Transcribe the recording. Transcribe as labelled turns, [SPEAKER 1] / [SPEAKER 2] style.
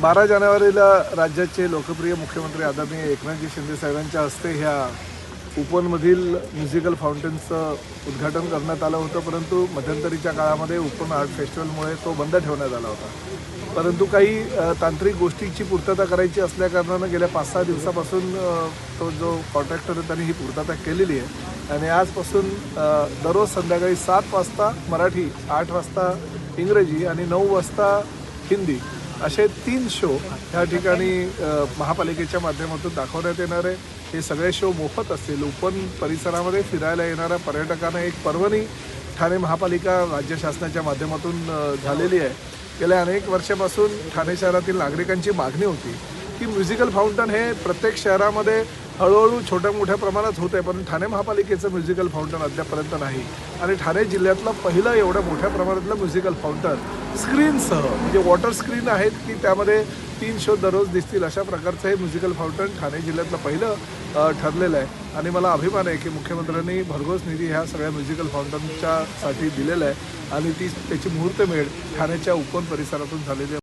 [SPEAKER 1] बारा जानेवारीला राज्याचे लोकप्रिय मुख्यमंत्री आदरणीय एकनाथजी शिंदे साहेबांच्या हस्ते ह्या उपनमधील म्युझिकल फाउंटनचं उद्घाटन करण्यात आलं होतं परंतु मध्यंतरीच्या काळामध्ये उपन आर्ट फेस्टिवलमुळे तो बंद ठेवण्यात आला होता. परंतु काही तांत्रिक गोष्टीची पूर्तता करायची असल्याकारणानं गेल्या पाच सहा दिवसापासून तो जो कॉन्ट्रॅक्टर आहे त्यांनी ही पूर्तता केलेली आहे. आणि आजपासून दररोज संध्याकाळी सात वाजता मराठी आठ वाजता इंग्रजी आणि नऊ वाजता हिंदी असे तीन शो ह्या ठिकाणी महापालिकेच्या माध्यमातून दाखवण्यात येणारे हे सगळे शो मोफत असतील. उपवन परिसरामध्ये फिरायला येणाऱ्या पर्यटकांना एक पर्वणी ठाणे महापालिका राज्य शासनाच्या माध्यमातून झालेली आहे. गेल्या अनेक वर्षापासून ठाणे शहरातील नागरिकांची मागणी होती की म्युझिकल फाउंटन हे प्रत्येक शहरामध्ये हळूहळू छोट्या मोठ्या प्रमाणात होत आहे पण ठाणे महापालिकेचं म्युझिकल फाउंटन अद्यापर्यंत नाही. आणि ठाणे जिल्ह्यातलं पहिलं एवढं मोठ्या प्रमाणातलं म्युझिकल फाउंटन स्क्रीनसह म्हणजे वॉटर स्क्रीन आहेत की त्यामध्ये तीन शो दररोज दिसतील अशा प्रकारचं हे म्युझिकल फाउंटन ठाणे जिल्ह्यातलं पहिलं ठरलेलं आहे. आणि मला अभिमान आहे की मुख्यमंत्र्यांनी भरघोस निधी ह्या सगळ्या म्युझिकल फाउंटनच्या साठी दिलेला आहे. आणि ती त्याची मुहूर्तमेढ ठाण्याच्या उपवन परिसरातून झालेली आहे.